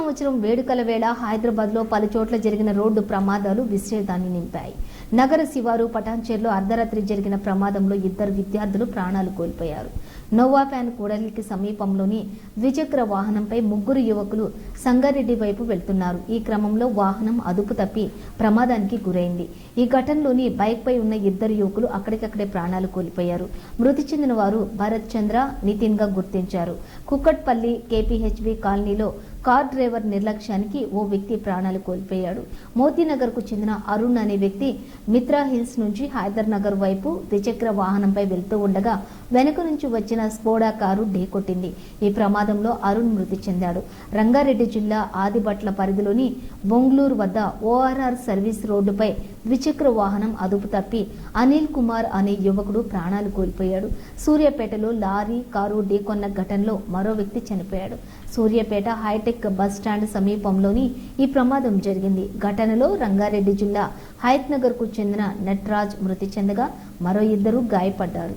సంవత్సరం వేడుకల వేళ హైదరాబాద్లో పలు చోట్ల జరిగిన రోడ్డు ప్రమాదాలు విశ్రేదాన్ని నింపాయి. నగర శివారు పటాన్చేర్లో అర్ధరాత్రి జరిగిన ప్రమాదంలో ఇద్దరు విద్యార్థులు ప్రాణాలు కోల్పోయారు. నోవా ఫ్యాన్ కూడలికి సమీపంలోని ద్విచక్ర వాహనంపై ముగ్గురు యువకులు సంగారెడ్డి వైపు వెళ్తున్నారు. ఈ క్రమంలో వాహనం అదుపు తప్పి ప్రమాదానికి గురైంది. ఈ ఘటనలోని బైక్పై ఉన్న ఇద్దరు యువకులు అక్కడికక్కడే ప్రాణాలు కోల్పోయారు. మృతి చెందిన వారు భరత్ చంద్ర నితిన్గా గుర్తించారు. కుక్కట్పల్లి కేపీహెచ్బి కాలనీలో కార్ డ్రైవర్ నిర్లక్ష్యానికి ఓ వ్యక్తి ప్రాణాలు కోల్పోయాడు. మోతీనగర్కు చెందిన అరుణ్ అనే వ్యక్తి మిత్రా హిల్స్ నుంచి హైదర్ నగర్ వైపు ద్విచక్ర వాహనంపై వెళ్తూ ఉండగా వెనుక నుంచి వచ్చిన స్పోడా కారు ఢీకొట్టింది. ఈ ప్రమాదంలో అరుణ్ మృతి చెందాడు. రంగారెడ్డి జిల్లా ఆదిబట్ల పరిధిలోని బొంగ్లూరు వద్ద ఓఆర్ఆర్ సర్వీస్ రోడ్డుపై ద్విచక్ర వాహనం అదుపు తప్పి అనిల్ కుమార్ అనే యువకుడు ప్రాణాలు కోల్పోయాడు. సూర్యాపేటలో లారీ కారు ఢీకొన్న ఘటనలో మరో వ్యక్తి చనిపోయాడు. సూర్యాపేట హైటెక్ బస్ స్టాండ్ సమీపంలోని ఈ ప్రమాదం జరిగింది. ఘటనలో రంగారెడ్డి జిల్లా హయత్నగర్కు నగర్కు చెందిన నట్రాజ్ మృతి చెందగా మరో ఇద్దరు గాయపడ్డారు.